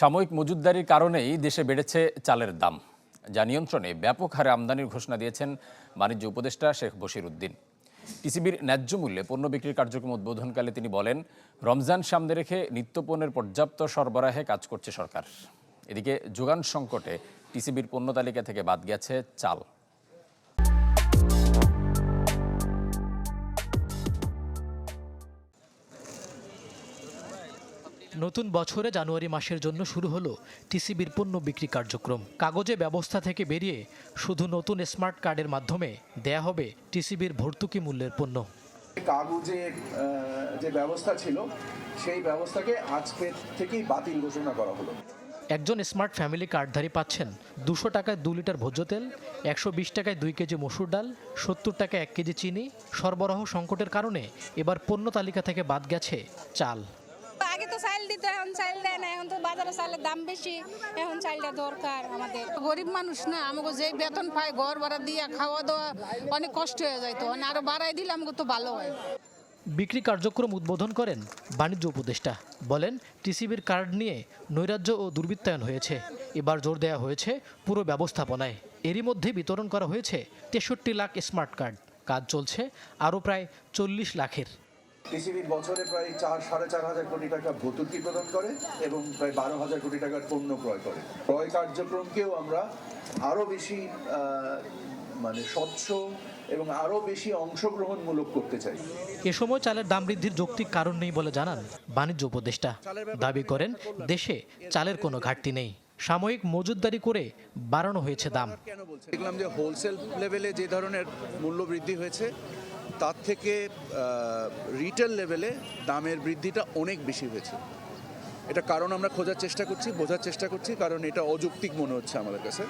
সাময়িক মজুদদারির কারণেই দেশে বেড়েছে চালের দাম। যা নিয়ন্ত্রণে ব্যাপক হারে আমদানির ঘোষণা দিয়েছেন বাণিজ্য উপদেষ্টা শেখ বশির উদ্দিন। টিসিবির ন্যায্য মূল্যে পণ্য বিক্রির কার্যক্রম উদ্বোধনকালে তিনি বলেন, রমজান সামনে রেখে নিত্যপণ্যের পর্যাপ্ত সরবরাহে কাজ করছে সরকার। এদিকে যোগান সংকটে টিসিবির পণ্য তালিকা থেকে বাদ গেছে চাল। নতুন বছরে জানুয়ারি মাসের জন্য শুরু হলো টিসিবির পণ্য বিক্রি কার্যক্রম। কাগজে ব্যবস্থা থেকে বেরিয়ে শুধু নতুন স্মার্ট কার্ডের মাধ্যমে দেয়া হবে টিসিবির ভর্তুকি মূল্যের পণ্য। কাগজে যে ব্যবস্থা ছিল সেই ব্যবস্থাকে আজকে থেকেই বাতিল ঘোষণা করা হলো। একজন স্মার্ট ফ্যামিলি কার্ডধারী পাচ্ছেন দুশো টাকায় দু লিটার ভোজ্য তেল একশো বিশ টাকায় দুই কেজি মসুর ডাল সত্তর টাকায় এক কেজি চিনি সরবরাহ সংকটের কারণে এবার পণ্য তালিকা থেকে বাদ গেছে চাল। তো এখন দেয় না এখন তো বাজারে চাইলের দাম বেশি এখন চাইলটা দরকার আমাদের। গরিব মানুষ না আমাকে যে বেতন পাই ঘর ভাড়া দিয়া খাওয়া দাওয়া অনেক কষ্ট হয়ে যায় তো আরও বাড়াই দিলে আমাকে তো ভালো হয়। বিক্রি কার্যক্রম উদ্বোধন করেন বাণিজ্য উপদেষ্টা। বলেন টিসিবির কার্ড নিয়ে নৈরাজ্য ও দুর্বৃত্তায়ন হয়েছে। এবার জোর দেওয়া হয়েছে পুরো ব্যবস্থাপনায়। এরই মধ্যে বিতরণ করা হয়েছে তেষট্টি লাখ স্মার্ট কার্ড। কাজ চলছে আরও প্রায় চল্লিশ লাখের। টিসিবি বছরে প্রায় চার সাড়ে চার হাজার কোটি টাকা ভর্তুকি প্রদান করে এবং প্রায় বারো হাজার কোটি টাকার পণ্য ক্রয় করে। ক্রয় কার্যক্রমকেও আমরা আরও বেশি মানে স্বচ্ছ এবং আরও বেশি অংশগ্রহণমূলক করতে চাই। এ সময় চালের দাম বৃদ্ধির যৌক্তিক কারণ নেই বলে জানান বাণিজ্য উপদেষ্টা। দাবি করেন দেশে চালের কোনো ঘাটতি নেই। সাময়িক মজুতদারি করে বাড়ানো হয়েছে দাম। দেখলাম যে হোলসেল লেভেলে যে ধরনের মূল্য বৃদ্ধি হয়েছে তার থেকে রিটেল লেভেলে দামের বৃদ্ধিটা অনেক বেশি হয়েছে। এটা কারণ আমরা খোঁজার চেষ্টা করছি, বোঝার চেষ্টা করছি, কারণ এটা অযৌক্তিক মনে হচ্ছে আমাদের কাছে।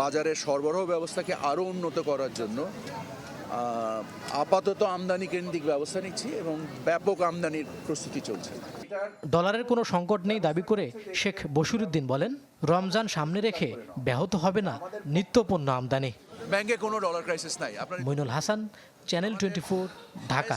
বাজারের সরবরাহ ব্যবস্থাকে আরও উন্নত করার জন্য আপাতত আমদানি কেন্দ্রিক ব্যবস্থা নিচ্ছি এবং ব্যাপক আমদানির প্রস্তুতি চলছে। ডলারের কোনো সংকট নেই দাবি করে শেখ বশিরুদ্দিন বলেন, রমজান সামনে রেখে ব্যাহত হবে না নিত্যপণ্য আমদানি। ব্যাংকে কোনো ডলার ক্রাইসিস নাই। আপনার মইনুল হাসান চ্যানেল টোয়েন্টি ঢাকা।